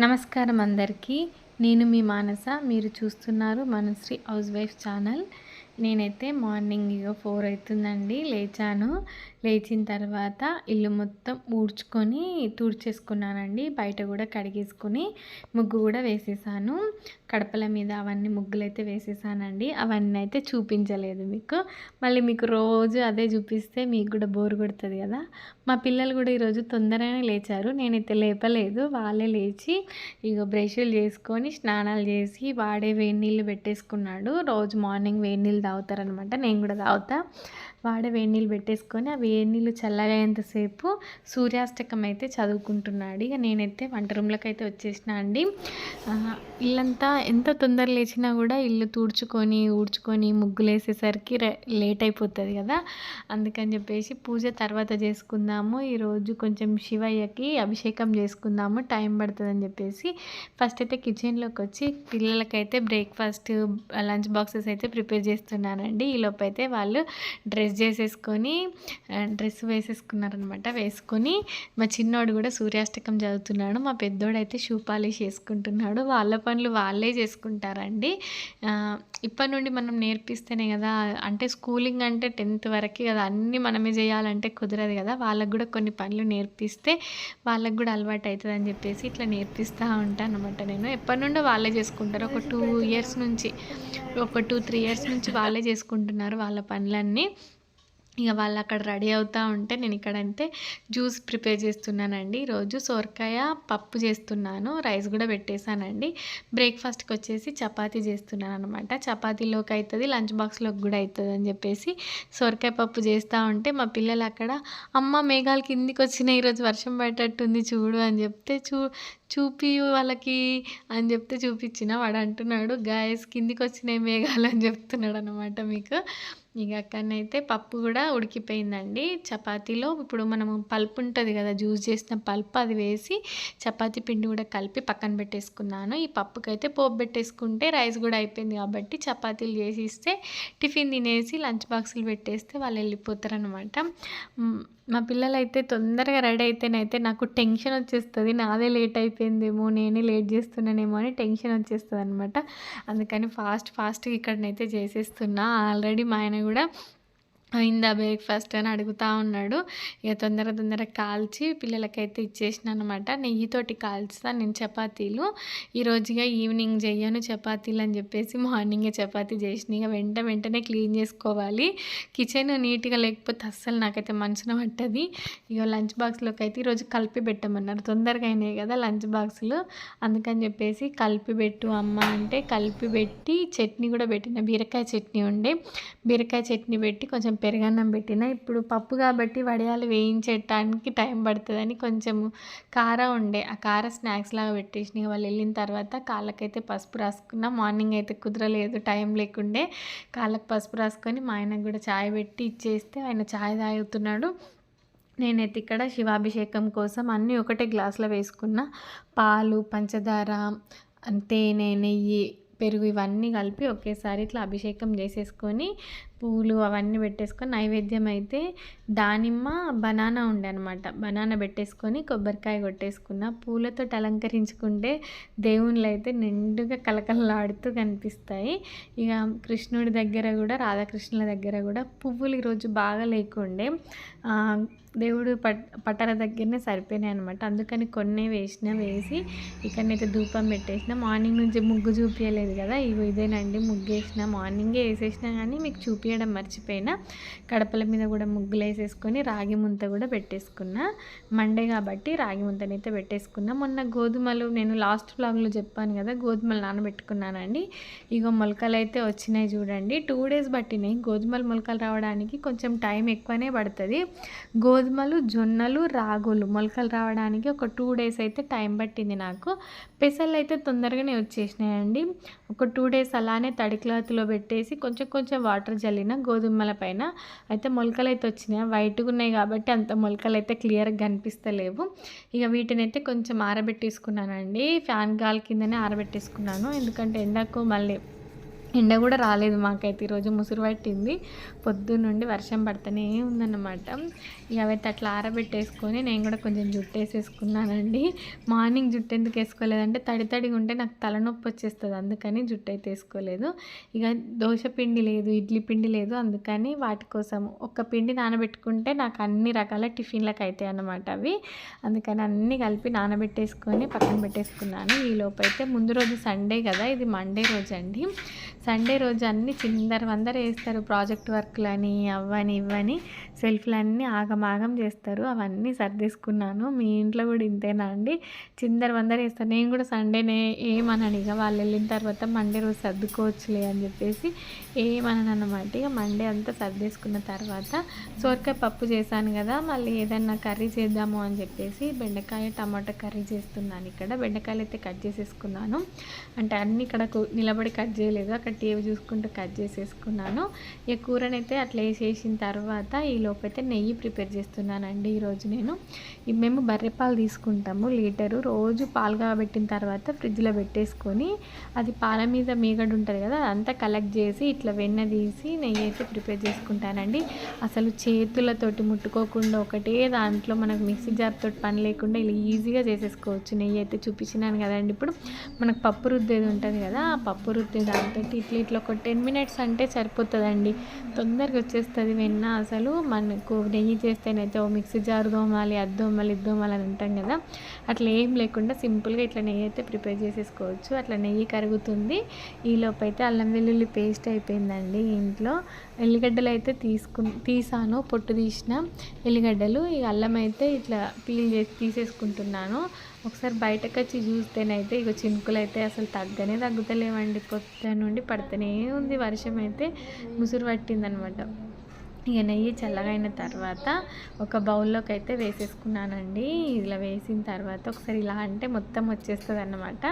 నమస్కారం అందరికీ. నేను మీ మానస. మీరు చూస్తున్నారు మనశ్రీ హౌస్ వైఫ్ ఛానల్. నేనైతే మార్నింగ్ ఇక ఫోర్ అవుతుందండి లేచాను. లేచిన తర్వాత ఇల్లు మొత్తం ఊడ్చుకొని తుడిచేసుకున్నానండి. బయట కూడా కడిగేసుకొని ముగ్గు కూడా వేసేసాను. కడపల మీద అవన్నీ ముగ్గులు అయితే వేసేసానండి. అవన్నీ అయితే చూపించలేదు మీకు. మళ్ళీ మీకు రోజు అదే చూపిస్తే మీకు కూడా బోర్ కొడుతుంది కదా. మా పిల్లలు కూడా ఈరోజు తొందరగానే లేచారు. నేనైతే లేపలేదు. వాళ్ళే లేచి ఇక బ్రష్లు చేసుకొని స్నానాలు చేసి వాడే వేడి నీళ్ళు పెట్టేసుకున్నాడు. రోజు మార్నింగ్ వేడి నీళ్ళు తాగుతారనమాట నేను కూడా తాగుతా. వాడే వేడి నీళ్ళు పెట్టేసుకొని ఆ వేడి నీళ్ళు చల్లగా సూర్యాస్తకం అయితే చదువుకుంటున్నాడు. ఇక నేనైతే వంట రూమ్లోకి అయితే వచ్చేసిన అండి. ఇల్లంతా ఎంత తొందర లేచినా కూడా ఇల్లు తుడుచుకొని ఊడ్చుకొని ముగ్గులు వేసేసరికి లేట్ అయిపోతుంది కదా. అందుకని చెప్పేసి పూజ తర్వాత చేసుకుందాము. ఈరోజు కొంచెం శివయ్యకి అభిషేకం చేసుకుందాము. టైం పడుతుందని చెప్పేసి ఫస్ట్ అయితే కిచెన్లోకి వచ్చి పిల్లలకైతే బ్రేక్ఫాస్ట్ లంచ్ బాక్సెస్ అయితే ప్రిపేర్ చేస్తున్నానండి. ఈలోపు అయితే వాళ్ళు డ్రెస్ చేసేసుకొని డ్రెస్ వేసేసుకున్నారనమాట. వేసుకొని మా చిన్నోడు కూడా సూర్యాష్టకం చదువుతున్నాడు. మా పెద్దోడైతే షూ పాలిష్ చేసుకుంటున్నాడు. వాళ్ళ పనులు వాళ్ళే చేసుకుంటారండి. ఇప్పటి నుండి మనం నేర్పిస్తేనే కదా అంటే స్కూలింగ్ అంటే టెన్త్ వరకే కదా అన్నీ మనమే చేయాలంటే కుదరదు కదా. వాళ్ళకు కూడా కొన్ని పనులు నేర్పిస్తే వాళ్ళకు కూడా అలవాటు అవుతుంది అని చెప్పేసి ఇట్లా నేర్పిస్తూ ఉంటాను అనమాట నేను. ఎప్పటి నుండో వాళ్ళే చేసుకుంటారు. ఒక టూ ఇయర్స్ నుంచి ఒక టూ త్రీ ఇయర్స్ నుంచి వాళ్ళే చేసుకుంటున్నారు వాళ్ళ పనులన్నీ. ఇక వాళ్ళు అక్కడ రెడీ అవుతూ ఉంటే నేను ఇక్కడంటే జ్యూస్ ప్రిపేర్ చేస్తున్నానండి. ఈరోజు సొరకాయ పప్పు చేస్తున్నాను రైస్ కూడా పెట్టేశానండి. బ్రేక్ఫాస్ట్కి వచ్చేసి చపాతీ చేస్తున్నాను అనమాట చపాతీలోకి అవుతుంది లంచ్ బాక్స్లోకి కూడా అవుతుంది అని చెప్పేసి సొరకాయ పప్పు చేస్తూ ఉంటే మా పిల్లలు అక్కడ అమ్మ మేఘాలు కిందికి వచ్చినాయి ఈరోజు వర్షం పడేటట్టుంది చూడు అని చెప్తే చూ చూపి వాళ్ళకి అని చెప్తే చూపించిన. వాడు అంటున్నాడు గాయస్ కిందికి వచ్చినాయి మేఘాలు అని చెప్తున్నాడు అనమాట మీకు. ఇక అక్కడనైతే పప్పు కూడా ఉడికిపోయిందండి. చపాతీలో ఇప్పుడు మనము పల్ప్ ఉంటుంది కదా జ్యూస్ చేసిన పల్ప్ అది వేసి చపాతీ పిండి కూడా కలిపి పక్కన పెట్టేసుకున్నాను. ఈ పప్పుకైతే పోపు పెట్టేసుకుంటే రైస్ కూడా అయిపోయింది కాబట్టి చపాతీలు చేసి ఇస్తే టిఫిన్ తినేసి లంచ్ బాక్సులు పెట్టేస్తే వాళ్ళు వెళ్ళిపోతారు అనమాట మా పిల్లలు అయితే తొందరగా రెడీ అయితేనైతే నాకు టెన్షన్ వచ్చేస్తుంది. నాదే లేట్ అయిపోయిందేమో నేనే లేట్ చేస్తున్నానేమో అని టెన్షన్ వచ్చేస్తుంది అనమాట అందుకని ఫాస్ట్ ఫాస్ట్గా ఇక్కడనైతే చేసేస్తున్నా. ఆల్రెడీ మా ఆయన కూడా అయిందా బ్రేక్ఫాస్ట్ అని అడుగుతూ ఉన్నాడు. ఇక తొందర తొందర కాల్చి పిల్లలకైతే ఇచ్చేసిన అనమాట నెయ్యితోటి కాల్చుతా నేను చపాతీలు. ఈరోజుగా ఈవినింగ్ చెయ్యను చపాతీలు అని చెప్పేసి మార్నింగే చపాతీ చేసిన. ఇక వెంట వెంటనే క్లీన్ చేసుకోవాలి. కిచెన్ నీట్గా లేకపోతే అస్సలు నాకైతే మనసున పట్టది. ఇక లంచ్ బాక్స్లోకి అయితే ఈరోజు కలిపి పెట్టమన్నారు. తొందరగా అయినాయి కదా లంచ్ బాక్సులు. అందుకని చెప్పేసి కలిపి పెట్టు అమ్మ అంటే కలిపి పెట్టి చట్నీ కూడా పెట్టిన. బీరకాయ చట్నీ ఉండే. బీరకాయ చట్నీ పెట్టి కొంచెం పెరుగన్నం పెట్టిన ఇప్పుడు పప్పు కాబట్టి వడియాలు వేయించడానికి టైం పడుతుందని కొంచెం కార ఉండే ఆ కార స్నాక్స్ లాగా పెట్టేసిన. వాళ్ళు వెళ్ళిన తర్వాత కాళ్ళకైతే పసుపు రాసుకున్న. మార్నింగ్ అయితే కుదరలేదు టైం లేకుండే కాళ్ళకు పసుపు రాసుకొని మా ఆయనకు కూడా చాయ్ పెట్టి ఇచ్చేస్తే ఆయన చాయ్ తాగుతున్నాడు. నేనైతే ఇక్కడ శివాభిషేకం కోసం అన్నీ ఒకటే గ్లాసులో వేసుకున్న. పాలు పంచదార తేనె నెయ్యి పెరుగు ఇవన్నీ కలిపి ఒకేసారి ఇట్లా అభిషేకం చేసేసుకొని పూలు అవన్నీ పెట్టేసుకొని నైవేద్యం అయితే దానిమ్మ బనానా ఉండే అనమాట బనానా పెట్టేసుకొని కొబ్బరికాయ కొట్టేసుకున్న. పూలతో అలంకరించుకుంటే దేవుళ్ళు అయితే నిండుగా కలకలలాడుతూ కనిపిస్తాయి. ఇక కృష్ణుడి దగ్గర కూడా రాధాకృష్ణుల దగ్గర కూడా పువ్వులు ఈరోజు బాగా లేకుండే. దేవుడు పట్ పట్టర దగ్గరనే సరిపోయినాయి అనమాట అందుకని కొన్ని వేసిన వేసి ఇక్కడనైతే ధూపం పెట్టేసిన. మార్నింగ్ నుంచి ముగ్గు చూపించలేదు కదా. ఇవి ఇదేనండి ముగ్గు వేసిన మార్నింగే వేసేసినా కానీ మీకు చూపించడం మర్చిపోయినా కడపల మీద కూడా ముగ్గులు వేసేసుకొని రాగి ముంత కూడా పెట్టేసుకున్నా. మండే కాబట్టి రాగి ముంతనైతే పెట్టేసుకున్నా. మొన్న గోధుమలు నేను లాస్ట్ బ్లాగ్లో చెప్పాను కదా గోధుమలు నానబెట్టుకున్నానండి. ఇగో మొలకలు అయితే వచ్చినాయి చూడండి. టూ డేస్ పట్టినాయి. గోధుమలు మొలకలు రావడానికి కొంచెం టైం ఎక్కువనే పడుతుంది. గోధుమలు జొన్నలు రాగులు మొలకలు రావడానికి ఒక టూ డేస్ అయితే టైం పట్టింది నాకు. పెసలు అయితే తొందరగానే వచ్చేసినాయండి. ఒక టూ డేస్ అలానే తడి క్లాత్లో పెట్టేసి కొంచెం కొంచెం వాటర్ జల్లి చల్లిన గోధుమల పైన. అయితే మొలకలు అయితే వచ్చినాయి వైట్గా ఉన్నాయి కాబట్టి అంత మొలకలు అయితే క్లియర్గా కనిపిస్తలేవు. ఇక వీటిని అయితే కొంచెం ఆరబెట్టేసుకున్నానండి. ఫ్యాన్ గాలి కిందనే ఆరబెట్టేసుకున్నాను. ఎందుకంటే ఎండకు మళ్ళీ ఎండ కూడా రాలేదు మాకైతే. ఈరోజు ముసురు పట్టింది. పొద్దున్నుండి వర్షం పడుతూనే ఉందన్నమాట. ఇక అవైతే అట్లా ఆరబెట్టేసుకొని నేను కూడా కొంచెం జుట్టు వేసేసుకున్నానండి మార్నింగ్ జుట్టు ఎందుకు వేసుకోలేదంటే తడి తడిగా ఉంటే నాకు తలనొప్పి వచ్చేస్తుంది. అందుకని జుట్టు అయితే వేసుకోలేదు. ఇక దోశ పిండి లేదు ఇడ్లీ పిండి లేదు. అందుకని వాటి కోసం ఒక పిండి నానబెట్టుకుంటే నాకు అన్ని రకాల టిఫిన్లకు అవుతాయి అన్నమాట అవి. అందుకని అన్నీ కలిపి నానబెట్టేసుకొని పక్కన పెట్టేసుకున్నాను. ఈ లోపు అయితే ముందు రోజు సండే కదా ఇది మండే రోజు అండి సండే రోజు అన్ని చిందర వందర వేస్తారు ప్రాజెక్ట్ వర్క్లని అవ్వని ఇవ్వని. సెల్ఫ్లన్నీ ఆగమాగం చేస్తారు. అవన్నీ సర్దేసుకున్నాను. మీ ఇంట్లో కూడా ఇంతేనా అండి? చిందర వందర వేస్తారు. నేను కూడా సండేనే ఏమనను. ఇక వాళ్ళు వెళ్ళిన తర్వాత మండే రోజు సర్దుకోవచ్చులే అని చెప్పేసి ఏమనను అనమాట ఇక మండే అంతా సర్దేసుకున్న తర్వాత సోరకాయ పప్పు చేశాను కదా మళ్ళీ ఏదన్నా కర్రీ చేద్దాము అని చెప్పేసి బెండకాయ టమాటా కర్రీ చేస్తున్నాను ఇక్కడ. బెండకాయలు అయితే కట్ చేసేసుకున్నాను. అంటే అన్నీ ఇక్కడ నిలబడి కట్ చేయలేదు. అక్కడ టీవీ చూసుకుంటూ కట్ చేసేసుకున్నాను. ఈ కూరనైతే అట్లా వేసేసిన తర్వాత ఈ లోపైతే నెయ్యి ప్రిపేర్ చేస్తున్నానండి ఈరోజు నేను. మేము బర్రెపాలు తీసుకుంటాము లీటరు. రోజు పాలు కాబట్టిన తర్వాత ఫ్రిడ్జ్లో పెట్టేసుకొని అది పాల మీద మీగడు ఉంటుంది కదా అదంతా కలెక్ట్ చేసి ఇట్లా వెన్న తీసి నెయ్యి అయితే ప్రిపేర్ చేసుకుంటానండి. అసలు చేతులతోటి ముట్టుకోకుండా ఒకటే దాంట్లో మనకు మిక్సీ జార్తో పని లేకుండా ఇలా ఈజీగా చేసేసుకోవచ్చు. నెయ్యి అయితే చూపించినాను కదండి ఇప్పుడు. మనకు పప్పు రుద్దేది ఉంటుంది కదా ఆ పప్పు రుద్దే దాంతో ఇట్లా ఇట్లా ఒక టెన్ మినిట్స్ అంటే సరిపోతుందండి. తొందరగా వచ్చేస్తుంది వెన్న అసలు. మనకు నెయ్యి చేస్తేనైతే ఓ మిక్సీ జారు దోమాలి అది దోమాలి ఇది దోమాలి అని అంటాం కదా. అట్లా ఏం లేకుండా సింపుల్గా ఇట్లా నెయ్యి అయితే ప్రిపేర్ చేసేసుకోవచ్చు. అట్లా నెయ్యి కరుగుతుంది. ఈలోపు అయితే అల్లం వెల్లుల్లి పేస్ట్ అయిపోయిందండి ఇంట్లో. ఎల్లిగడ్డలు అయితే తీసుకు తీసాను పొట్టు తీసిన ఎల్లిగడ్డలు. ఈ అల్లం అయితే ఇట్లా పీల్ చేసి తీసేసుకుంటున్నాను. ఒకసారి బయటకు వచ్చి చూస్తేనైతే ఇక చినుకులు అయితే అసలు తగ్గనే తగ్గుతలేవండి. పొద్దున నుండి పడుతూనే ఉంది. వర్షం అయితే ముసురు పట్టిందనమాట. ఇక నెయ్యి చల్లగా అయిన తర్వాత ఒక బౌల్లోకి అయితే వేసేసుకున్నానండి. ఇలా వేసిన తర్వాత ఒకసారి ఇలా అంటే మొత్తం వచ్చేస్తుంది అన్నమాట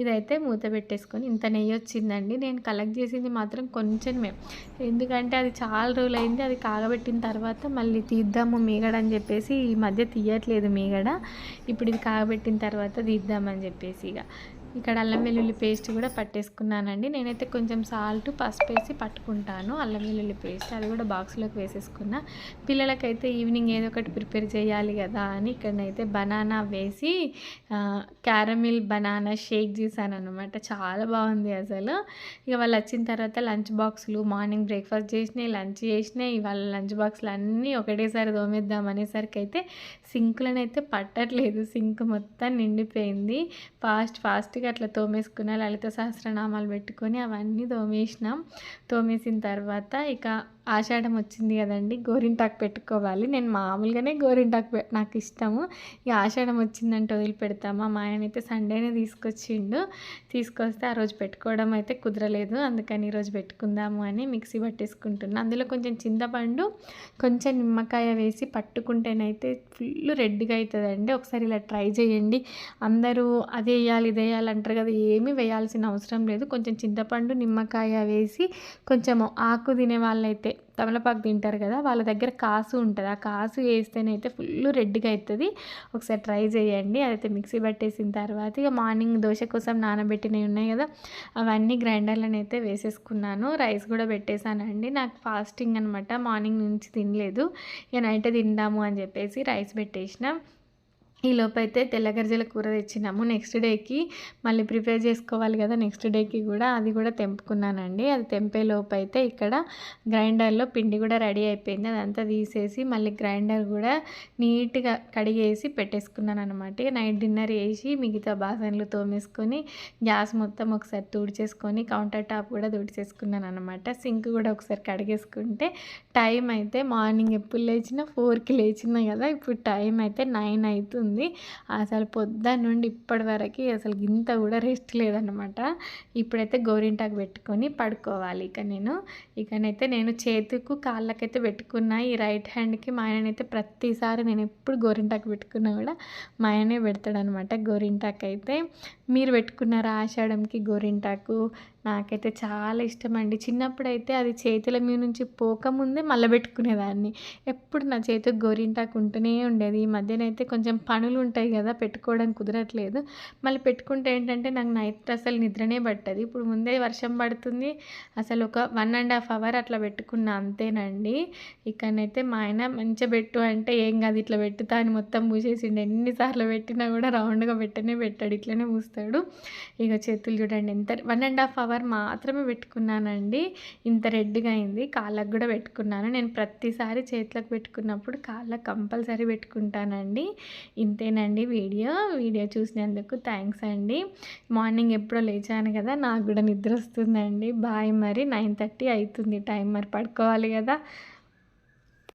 ఇదైతే మూత పెట్టేసుకొని ఇంత నెయ్యి వచ్చిందండి. నేను కలెక్ట్ చేసింది మాత్రం కొంచెమే. ఎందుకంటే అది చాలా రోజులు అయింది అది కాగబెట్టిన తర్వాత మళ్ళీ తీద్దాము మీగడ అని చెప్పేసి ఈ మధ్య తీయట్లేదు మీగడ. ఇప్పుడు ఇది కాగబెట్టిన తర్వాత తీద్దామని చెప్పేసి ఇక. ఇక్కడ అల్లం వెల్లుల్లి పేస్ట్ కూడా పట్టేసుకున్నానండి. నేనైతే కొంచెం సాల్ట్ పసుపు వేసి పట్టుకుంటాను అల్లం వెల్లుల్లి పేస్ట్. అది కూడా బాక్స్లోకి వేసేసుకున్నా. పిల్లలకైతే ఈవినింగ్ ఏదో ఒకటి ప్రిపేర్ చేయాలి కదా అని ఇక్కడనైతే బనానా వేసి క్యారమిల్ బనానా షేక్ చేశాను అనమాట చాలా బాగుంది అసలు. ఇక వాళ్ళు వచ్చిన తర్వాత లంచ్ బాక్సులు మార్నింగ్ బ్రేక్ఫాస్ట్ చేసినాయి లంచ్ చేసినాయి. వాళ్ళ లంచ్ బాక్సులు అన్నీ ఒకటేసారి దోమేద్దాం అనేసరికి అయితే సింకులనైతే పట్టట్లేదు. సింక్ మొత్తం నిండిపోయింది. ఫాస్ట్ ఫాస్ట్గా అట్లా తోమేసుకున్న లలిత సహస్రనామాలు పెట్టుకొని అవన్నీ తోమేసినాం. తోమేసిన తర్వాత ఇక ఆషాఢం వచ్చింది కదండి గోరింటాకు పెట్టుకోవాలి. నేను మామూలుగానే గోరింటాకు నాకు ఇష్టము. ఇక ఆషాఢం వచ్చిందంటే వదిలిపెడతామా? మా ఆయన అయితే సండేనే తీసుకొచ్చిండు. తీసుకొస్తే ఆ రోజు పెట్టుకోవడం అయితే కుదరలేదు. అందుకని ఈరోజు పెట్టుకుందాము అని మిక్సీ పట్టేసుకుంటున్నాను అందులో కొంచెం చింతపండు కొంచెం నిమ్మకాయ వేసి పట్టుకుంటేనైతే ఫుల్ రెడ్గా అవుతుందండి ఒకసారి ఇలా ట్రై చేయండి. అందరూ అది వేయాలి ఇది వేయాలి అంటారు కదా ఏమీ వేయాల్సిన అవసరం లేదు. కొంచెం చింతపండు నిమ్మకాయ వేసి కొంచెం ఆకు తినే వాళ్ళైతే తమలపాకు తింటారు కదా వాళ్ళ దగ్గర కాసు ఉంటుంది. ఆ కాసు వేస్తేనైతే ఫుల్ రెడ్గా అవుతుంది ఒకసారి ట్రై చేయండి. అదైతే మిక్సీ పట్టేసిన తర్వాత ఇక మార్నింగ్ దోశ కోసం నానబెట్టినవి ఉన్నాయి కదా అవన్నీ గ్రైండర్లను అయితే వేసేసుకున్నాను. రైస్ కూడా పెట్టేశానండి. నాకు ఫాస్టింగ్ అనమాట మార్నింగ్ నుంచి తినలేదు. ఇక నైట్ తిందాము అని చెప్పేసి రైస్ పెట్టేసిన. ఈ లోపైతే తెల్లగర్జల కూర తెచ్చినాము. నెక్స్ట్ డేకి మళ్ళీ ప్రిపేర్ చేసుకోవాలి కదా నెక్స్ట్ డేకి కూడా అది కూడా తెంపుకున్నానండి. అది తెంపే లోపైతే ఇక్కడ గ్రైండర్లో పిండి కూడా రెడీ అయిపోయింది. అదంతా తీసేసి మళ్ళీ గ్రైండర్ కూడా నీట్గా కడిగేసి పెట్టేసుకున్నాను అనమాట నైట్ డిన్నర్ వేసి మిగతా బాసన్లు తోమేసుకొని గ్యాస్ మొత్తం ఒకసారి తుడిచేసుకొని కౌంటర్ టాప్ కూడా తుడిచేసుకున్నాను అనమాట సింక్ కూడా ఒకసారి కడిగేసుకుంటే టైం అయితే మార్నింగ్ ఎప్పుడు లేచినా ఫోర్కి లేచినా కదా ఇప్పుడు టైం అయితే నైన్ అవుతుంది. ఉంది. అసలు పొద్దున్న నుండి ఇప్పటి వరకు అసలు ఇంత కూడా రెస్ట్ లేదనమాట ఇప్పుడైతే గోరింటాకు పెట్టుకొని పడుకోవాలి ఇక నేను. ఇకనైతే నేను చేతికు కాళ్ళకైతే పెట్టుకున్నా. ఈ రైట్ హ్యాండ్కి మా ఆయననైతే ప్రతిసారి నేను ఎప్పుడు గోరింటాకు పెట్టుకున్నా కూడా మా ఆయనే పెడతాడనమాట గోరింటాకు అయితే. మీరు పెట్టుకున్నారా ఆషాఢంకి గోరింటాకు? నాకైతే చాలా ఇష్టం అండి చిన్నప్పుడైతే అది చేతుల మీద నుంచి పోకముందే మళ్ళీ పెట్టుకునేదాన్ని ఎప్పుడు నా చేతికి గోరింటాకు ఉంటూనే ఉండేది. ఈ మధ్యనైతే కొంచెం పనులు ఉంటాయి కదా పెట్టుకోవడం కుదరట్లేదు. మళ్ళీ పెట్టుకుంటే ఏంటంటే నాకు నైట్ అసలు నిద్రనే పట్టదు. ఇప్పుడు ముందే వర్షం పడుతుంది. అసలు ఒక వన్ అండ్ హాఫ్ అవర్ అట్లా పెట్టుకున్నా అంతేనండి. ఇక్కడనైతే మా ఆయన మంచిగా పెట్టు అంటే ఏం కాదు ఇట్లా పెట్టుతా అని మొత్తం పూసేసిండు ఎన్నిసార్లు పెట్టినా కూడా రౌండ్గా పెట్టనే పెట్టాడు. ఇట్లనే పూస్తాడు ఇక చేతులు చూడండి ఎంత వన్ అండ్ హాఫ్ అవర్ మాత్రమే పెట్టుకున్నానండి. ఇంత రెడ్గా అయింది. కాళ్ళకు కూడా పెట్టుకున్నాను. నేను ప్రతిసారి చేతులకు పెట్టుకున్నప్పుడు కాళ్ళకు కంపల్సరీ పెట్టుకుంటానండి. ఇంతేనండి వీడియో. వీడియో చూసినందుకు థ్యాంక్స్ అండి. మార్నింగ్ ఎప్పుడో లేచాను కదా నాకు కూడా నిద్ర వస్తుందండి. బాయ్ మరి. నైన్ థర్టీ అవుతుంది. టైం మరి పడుకోవాలి కదా.